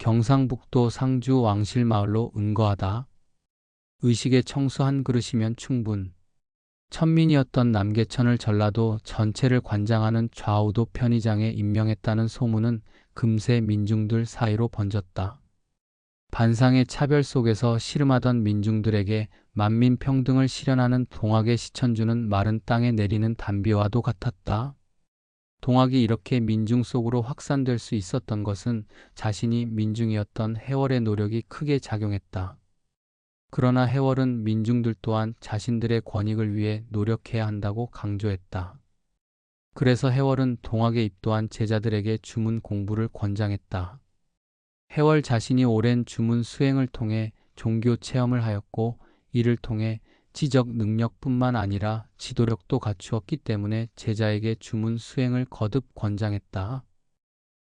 경상북도 상주 왕실마을로 은거하다. 의식의 청수 한 그릇이면 충분. 천민이었던 남계천을 전라도 전체를 관장하는 좌우도 편의장에 임명했다는 소문은 금세 민중들 사이로 번졌다. 반상의 차별 속에서 씨름하던 민중들에게 만민 평등을 실현하는 동학의 시천주는 마른 땅에 내리는 단비와도 같았다. 동학이 이렇게 민중 속으로 확산될 수 있었던 것은 자신이 민중이었던 해월의 노력이 크게 작용했다. 그러나 해월은 민중들 또한 자신들의 권익을 위해 노력해야 한다고 강조했다. 그래서 해월은 동학에 입도한 제자들에게 주문 공부를 권장했다. 해월 자신이 오랜 주문 수행을 통해 종교 체험을 하였고 이를 통해 지적 능력뿐만 아니라 지도력도 갖추었기 때문에 제자에게 주문 수행을 거듭 권장했다.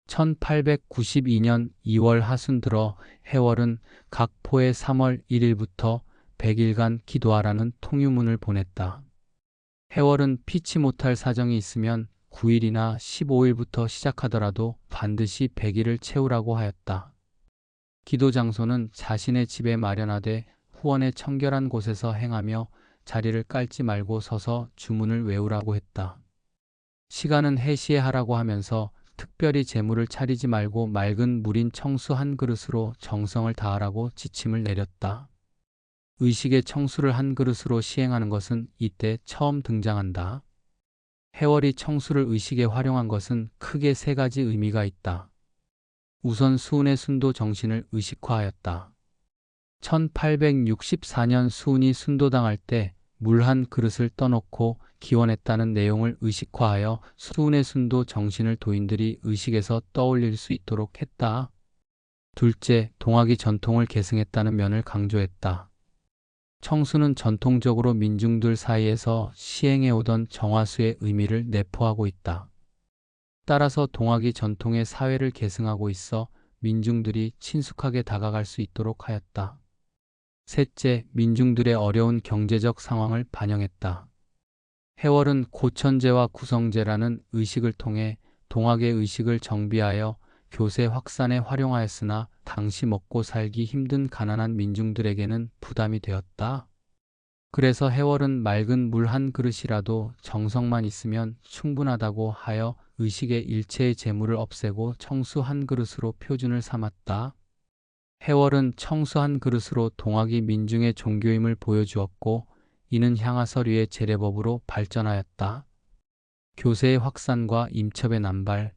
1892년 2월 하순 들어 해월은 각 포에 3월 1일부터 100일간 기도하라는 통유문을 보냈다. 해월은 피치 못할 사정이 있으면 9일이나 15일부터 시작하더라도 반드시 100일을 채우라고 하였다. 기도 장소는 자신의 집에 마련하되 후원의 청결한 곳에서 행하며 자리를 깔지 말고 서서 주문을 외우라고 했다. 시간은 해시에 하라고 하면서 특별히 재물을 차리지 말고 맑은 물인 청수 한 그릇으로 정성을 다하라고 지침을 내렸다. 의식의 청수를 한 그릇으로 시행하는 것은 이때 처음 등장한다. 해월이 청수를 의식에 활용한 것은 크게 세 가지 의미가 있다. 우선 수운의 순도 정신을 의식화하였다. 1864년 수운이 순도당할 때 물 한 그릇을 떠놓고 기원했다는 내용을 의식화하여 수운의 순도 정신을 도인들이 의식에서 떠올릴 수 있도록 했다. 둘째, 동학이 전통을 계승했다는 면을 강조했다. 청수는 전통적으로 민중들 사이에서 시행해오던 정화수의 의미를 내포하고 있다. 따라서 동학이 전통의 사회를 계승하고 있어 민중들이 친숙하게 다가갈 수 있도록 하였다. 셋째, 민중들의 어려운 경제적 상황을 반영했다. 해월은 고천제와 구성제라는 의식을 통해 동학의 의식을 정비하여 교세 확산에 활용하였으나 당시 먹고 살기 힘든 가난한 민중들에게는 부담이 되었다. 그래서 해월은 맑은 물 한 그릇이라도 정성만 있으면 충분하다고 하여 의식의 일체의 재물을 없애고 청수 한 그릇으로 표준을 삼았다. 해월은 청수 한 그릇으로 동학이 민중의 종교임을 보여주었고 이는 향하서류의 재래법으로 발전하였다. 교세의 확산과 임첩의 남발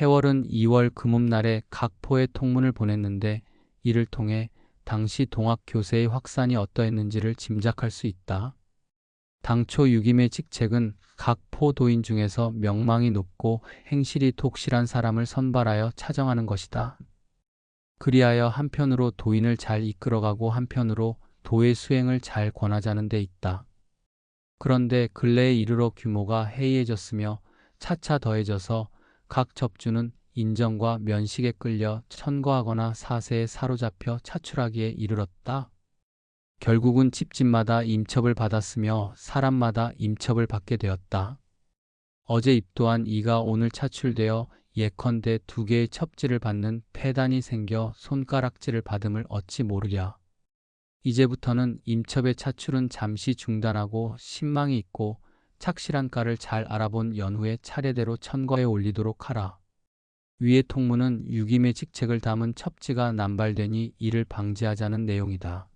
해월은 2월 금음날에 각 포에 통문을 보냈는데 이를 통해 당시 동학 교세의 확산이 어떠했는지를 짐작할 수 있다. 당초 유김의 직책은 각 포도인 중에서 명망이 높고 행실이 독실한 사람을 선발하여 차정하는 것이다. 그리하여 한편으로 도인을 잘 이끌어가고 한편으로 도의 수행을 잘 권하자는 데 있다. 그런데 근래에 이르러 규모가 해이해졌으며 차차 더해져서 각 접주는 인정과 면식에 끌려 천거하거나 사세에 사로잡혀 차출하기에 이르렀다. 결국은 집집마다 임첩을 받았으며 사람마다 임첩을 받게 되었다. 어제 입도한 이가 오늘 차출되어 예컨대 두 개의 첩지를 받는 폐단이 생겨 손가락질을 받음을 어찌 모르랴. 이제부터는 임첩의 차출은 잠시 중단하고 신망이 있고 착실한 가를 잘 알아본 연후에 차례대로 천거에 올리도록 하라. 위의 통문은 유김의 직책을 담은 첩지가 남발되니 이를 방지하자는 내용이다.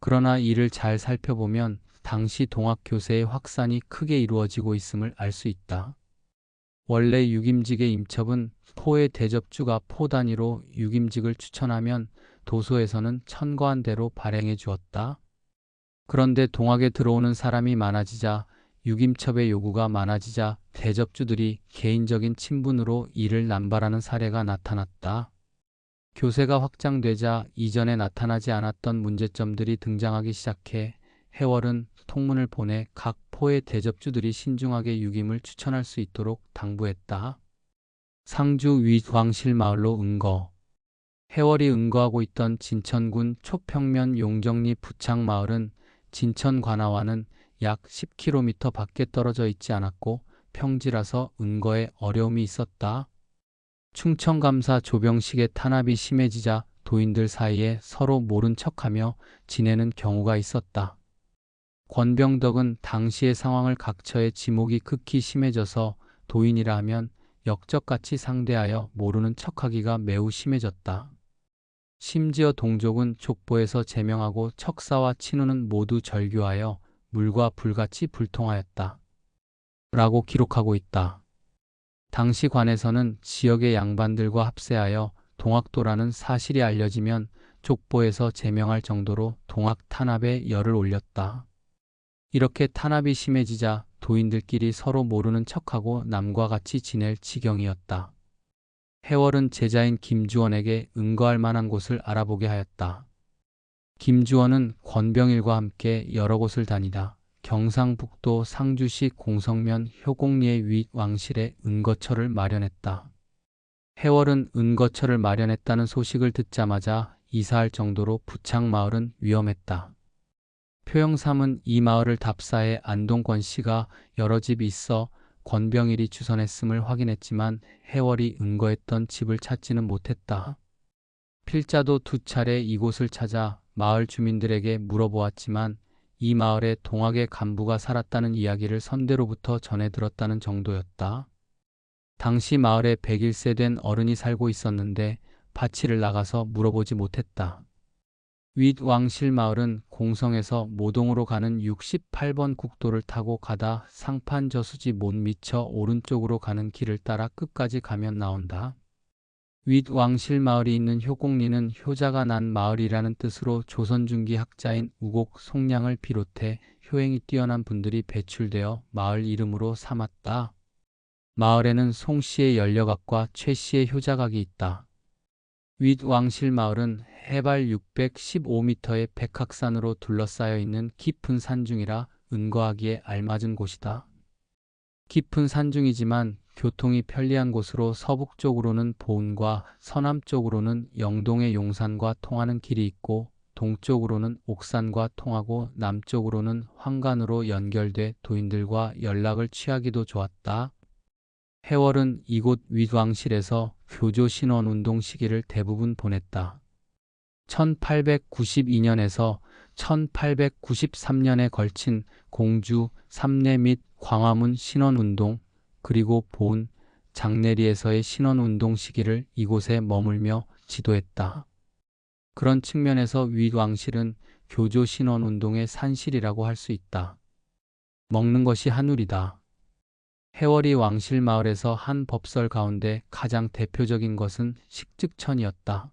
그러나 이를 잘 살펴보면 당시 동학교세의 확산이 크게 이루어지고 있음을 알 수 있다. 원래 유김직의 임첩은 포의 대접주가 포 단위로 유김직을 추천하면 도소에서는 천거한 대로 발행해 주었다. 그런데 동학에 들어오는 사람이 많아지자 유김첩의 요구가 많아지자 대접주들이 개인적인 친분으로 이를 남발하는 사례가 나타났다. 교세가 확장되자 이전에 나타나지 않았던 문제점들이 등장하기 시작해 해월은 통문을 보내 각 포의 대접주들이 신중하게 유김을 추천할 수 있도록 당부했다. 상주 위광실 마을로 은거 해월이 은거하고 있던 진천군 초평면 용정리 부창 마을은 진천 관아와는 약 10km 밖에 떨어져 있지 않았고 평지라서 은거에 어려움이 있었다. 충청감사 조병식의 탄압이 심해지자 도인들 사이에 서로 모른 척하며 지내는 경우가 있었다. 권병덕은 당시의 상황을 각처에 지목이 극히 심해져서 도인이라 하면 역적같이 상대하여 모르는 척하기가 매우 심해졌다. 심지어 동족은 족보에서 제명하고 척사와 친우는 모두 절교하여 물과 불같이 불통하였다. 라고 기록하고 있다. 당시 관에서는 지역의 양반들과 합세하여 동학도라는 사실이 알려지면 족보에서 제명할 정도로 동학 탄압에 열을 올렸다. 이렇게 탄압이 심해지자 도인들끼리 서로 모르는 척하고 남과 같이 지낼 지경이었다. 해월은 제자인 김주원에게 응거할 만한 곳을 알아보게 하였다. 김주원은 권병일과 함께 여러 곳을 다니다 경상북도 상주시 공성면 효곡리의 윗 왕실에 은거처를 마련했다. 해월은 은거처를 마련했다는 소식을 듣자마자 이사할 정도로 부창 마을은 위험했다. 표영삼은 이 마을을 답사해 안동권 씨가 여러 집 있어 권병일이 주선했음을 확인했지만 해월이 은거했던 집을 찾지는 못했다. 필자도 두 차례 이곳을 찾아 마을 주민들에게 물어보았지만 이 마을에 동학의 간부가 살았다는 이야기를 선대로부터 전해 들었다는 정도였다. 당시 마을에 101세 된 어른이 살고 있었는데 파치를 나가서 물어보지 못했다. 윗 왕실 마을은 공성에서 모동으로 가는 68번 국도를 타고 가다 상판 저수지 못 미쳐 오른쪽으로 가는 길을 따라 끝까지 가면 나온다. 윗 왕실 마을이 있는 효곡리는 효자가 난 마을이라는 뜻으로 조선 중기 학자인 우곡 송량을 비롯해 효행이 뛰어난 분들이 배출되어 마을 이름으로 삼았다. 마을에는 송 씨의 연려각과 최 씨의 효자각이 있다. 윗 왕실 마을은 해발 615m의 백학산으로 둘러싸여 있는 깊은 산중이라 은거하기에 알맞은 곳이다. 깊은 산중이지만 교통이 편리한 곳으로 서북쪽으로는 보은과 서남쪽으로는 영동의 용산과 통하는 길이 있고 동쪽으로는 옥산과 통하고 남쪽으로는 황간으로 연결돼 도인들과 연락을 취하기도 좋았다. 해월은 이곳 윗왕실에서 교조 신원 운동 시기를 대부분 보냈다. 1892년에서 1893년에 걸친 공주, 삼례 및 광화문 신원 운동, 그리고 보은, 장내리에서의 신원 운동 시기를 이곳에 머물며 지도했다. 그런 측면에서 윗왕실은 교조 신원 운동의 산실이라고 할 수 있다. 먹는 것이 한울이다. 해월이 왕실 마을에서 한 법설 가운데 가장 대표적인 것은 식즉천이었다.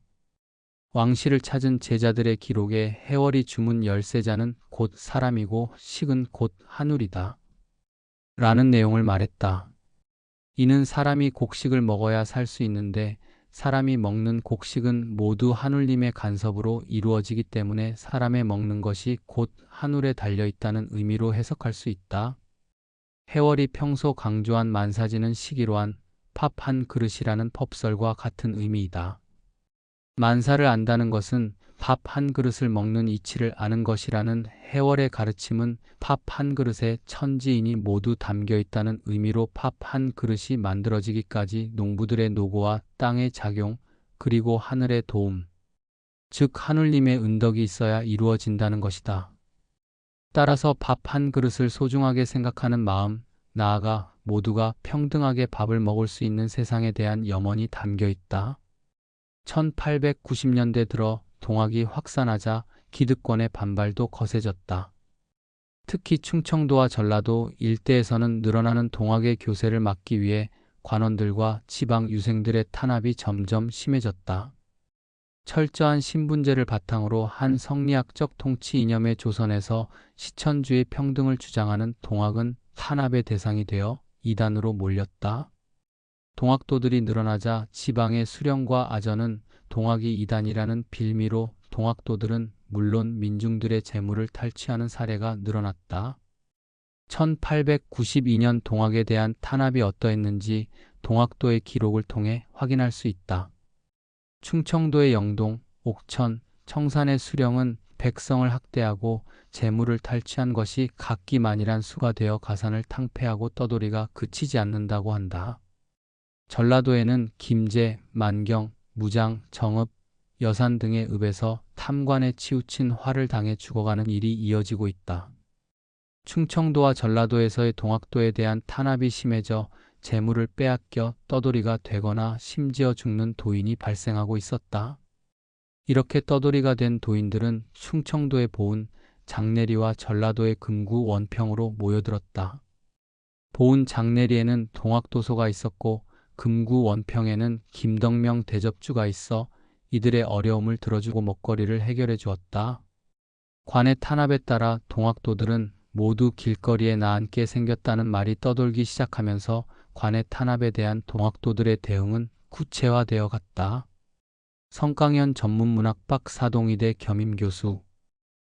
왕실을 찾은 제자들의 기록에 해월이 주문 열세자는 곧 사람이고 식은 곧 한울이다. 라는 내용을 말했다. 이는 사람이 곡식을 먹어야 살 수 있는데 사람이 먹는 곡식은 모두 한울림의 간섭으로 이루어지기 때문에 사람의 먹는 것이 곧 한울에 달려 있다는 의미로 해석할 수 있다. 해월이 평소 강조한 만사지는 시기로한 밥한 그릇이라는 법설과 같은 의미이다. 만사를 안다는 것은 밥 한 그릇을 먹는 이치를 아는 것이라는 해월의 가르침은 밥 한 그릇에 천지인이 모두 담겨 있다는 의미로 밥 한 그릇이 만들어지기까지 농부들의 노고와 땅의 작용, 그리고 하늘의 도움, 즉 하늘님의 은덕이 있어야 이루어진다는 것이다. 따라서 밥 한 그릇을 소중하게 생각하는 마음, 나아가 모두가 평등하게 밥을 먹을 수 있는 세상에 대한 염원이 담겨 있다. 1890년대 들어 동학이 확산하자 기득권의 반발도 거세졌다. 특히 충청도와 전라도 일대에서는 늘어나는 동학의 교세를 막기 위해 관원들과 지방 유생들의 탄압이 점점 심해졌다. 철저한 신분제를 바탕으로 한 성리학적 통치 이념의 조선에서 시천주의 평등을 주장하는 동학은 탄압의 대상이 되어 이단으로 몰렸다. 동학도들이 늘어나자 지방의 수령과 아전은 동학이 이단이라는 빌미로 동학도들은 물론 민중들의 재물을 탈취하는 사례가 늘어났다. 1892년 동학에 대한 탄압이 어떠했는지 동학도의 기록을 통해 확인할 수 있다. 충청도의 영동, 옥천, 청산의 수령은 백성을 학대하고 재물을 탈취한 것이 각기만이란 수가 되어 가산을 탕폐하고 떠돌이가 그치지 않는다고 한다. 전라도에는 김제, 만경, 무장, 정읍, 여산 등의 읍에서 탐관에 치우친 화를 당해 죽어가는 일이 이어지고 있다. 충청도와 전라도에서의 동학도에 대한 탄압이 심해져 재물을 빼앗겨 떠돌이가 되거나 심지어 죽는 도인이 발생하고 있었다. 이렇게 떠돌이가 된 도인들은 충청도의 보은, 장내리와 전라도의 금구 원평으로 모여들었다. 보은 장내리에는 동학도소가 있었고 금구 원평에는 김덕명 대접주가 있어 이들의 어려움을 들어주고 먹거리를 해결해 주었다. 관의 탄압에 따라 동학도들은 모두 길거리에 나앉게 생겼다는 말이 떠돌기 시작하면서 관의 탄압에 대한 동학도들의 대응은 구체화되어 갔다. 성강현 전문문학박 사동이대 겸임교수